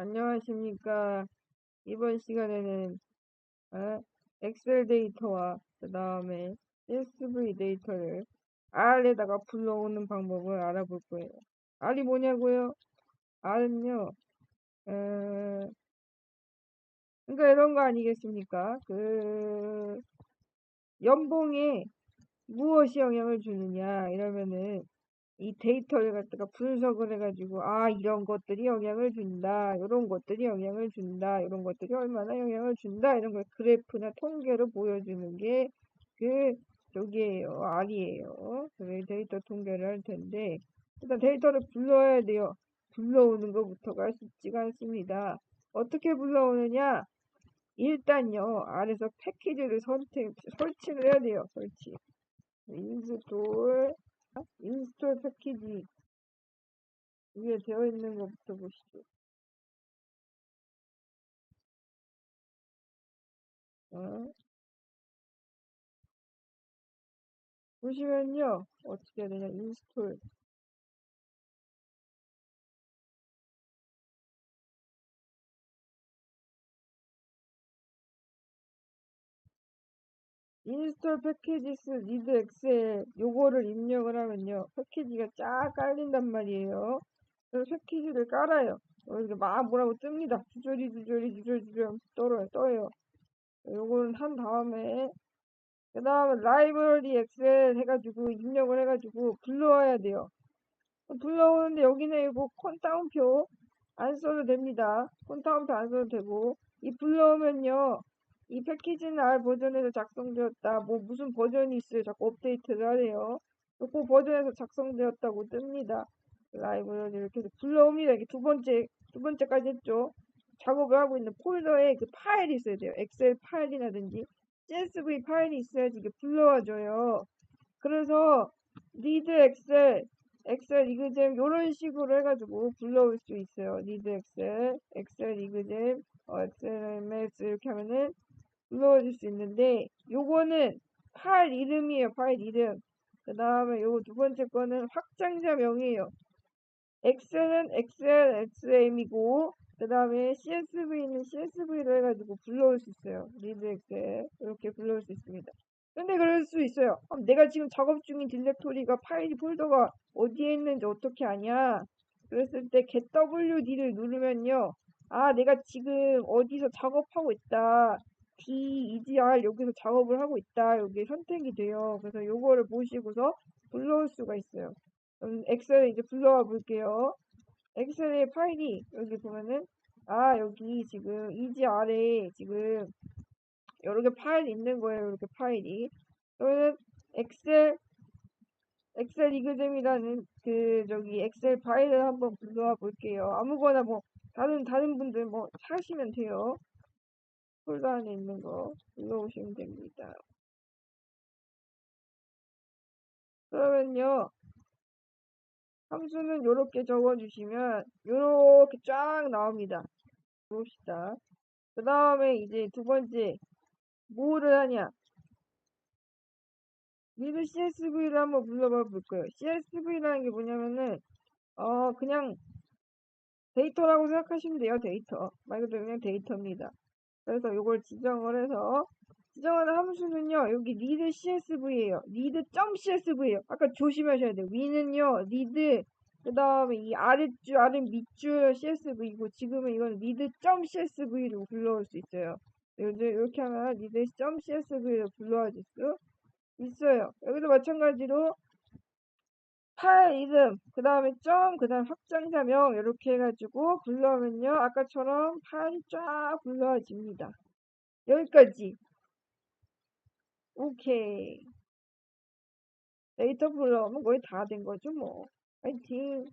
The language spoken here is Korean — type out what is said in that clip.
안녕하십니까. 이번 시간에는 어, 엑셀 데이터와 그 다음에 CSV 데이터를 R에다가 불러오는 방법을 알아볼 거예요. R이 뭐냐고요? R은요, 어, 그러니까 이런 거 아니겠습니까? 그 연봉에 무엇이 영향을 주느냐 이러면은 이 데이터를 갖다가 분석을 해가지고 아 이런 것들이 영향을 준다 이런 것들이 영향을 준다 이런 것들이 얼마나 영향을 준다 이런 걸 그래프나 통계로 보여주는 게그 저기에요 R이에요. 그래 데이터 통계를 할 텐데 일단 데이터를 불러야 돼요. 불러오는 것부터가 쉽지가 않습니다. 어떻게 불러오느냐? 일단요 R에서 패키지를 선택 설치를 해야 돼요 설치. 인스톨 인스톨 패키지 위에 되어 있는 것부터 보시죠. 어? 보시면요 어떻게 되냐 인스톨 인스톨 패키지스 리드 엑셀 요거를 입력을 하면요. 패키지가 쫙 깔린단 말이에요. 그래서 패키지를 깔아요. 이렇게 막 뭐라고 뜹니다. 주저리 주저리 주저리 주저리 떨어요 떠요. 요거는 한 다음에 그 다음에 라이브러리 엑셀 해가지고 입력을 해가지고 불러와야 돼요. 불러오는데 여기는 이거 콘다운표 안 써도 됩니다. 콘다운표 안 써도 되고 이 불러오면요 이 패키지는 R 버전에서 작성되었다. 뭐 무슨 버전이 있어요. 자꾸 업데이트를 하래요. 그 버전에서 작성되었다고 뜹니다. 라이브러리 이렇게 불러옵니다. 이렇게 두 번째 두 번째까지 했죠. 작업을 하고 있는 폴더에 그 파일이 있어야 돼요. 엑셀 파일이라든지 CSV 파일이 있어야지 이게 불러와줘요. 그래서 리드 엑셀, 엑셀 이그잼 이런 식으로 해가지고 불러올 수 있어요. 리드 엑셀, 엑셀 이그잼, 어, 엑셀 MS 이렇게 하면은 불러줄 수 있는데 요거는 파일 이름이에요. 파일 이름. 그 다음에 요거 두 번째 거는 확장자 명이에요. 엑셀은 엑셀 XM이고 그 다음에 CSV는 CSV로 해가지고 불러올 수 있어요. 리드 엑셀 이렇게 불러올 수 있습니다. 근데 그럴 수 있어요. 내가 지금 작업 중인 딜렉토리가 파일 폴더가 어디에 있는지 어떻게 아냐? 그랬을 때 get wd를 누르면요. 아 내가 지금 어디서 작업하고 있다. D, EGR 여기서 작업을 하고 있다. 여기 선택이 돼요. 그래서 요거를 보시고서 불러올 수가 있어요. 음, 엑셀에 이제 불러와 볼게요. 엑셀의 파일이 여기 보면은 아 여기 지금 EGR에 지금 여러 개 파일이 있는 거예요. 이렇게 파일이. 그러면 엑셀 엑셀 이그잼이라는 그 저기 엑셀 파일을 한번 불러와 볼게요. 아무거나 뭐 다른 다른 분들 뭐 찾으시면 돼요. 폴더 안에 있는 거 눌러오시면 됩니다. 그러면요. 함수는 이렇게 적어주시면 이렇게 쫙 나옵니다. 봅시다. 그 다음에 이제 두 번째 뭐를 하냐 미드 CSV를 한번 불러봐 볼 거예요. CSV라는 게 뭐냐면은 어 그냥 데이터라고 생각하시면 돼요. 데이터 말 그대로 그냥 데이터입니다. 그래서 이걸 지정을 해서 지정하는 함수는요. 여기 리드 CSV예요. 리드.csv예요. 아까 조심하셔야 돼요. 위는요. 리드 그 다음에 이 아랫줄 아랫 밑줄 CSV이고 지금은 이건 리드.csv로 불러올 수 있어요. 이렇게 하면 리드.csv로 불러와줄 수 있어요. 여기도 마찬가지로 파일 이름, 그 다음에 점, 그 다음 확장자명 이렇게 해가지고 불러오면요. 아까처럼 파일이 쫙 불러집니다. 여기까지. 오케이. 데이터 불러오면 거의 다 된 거죠 뭐. 파이팅.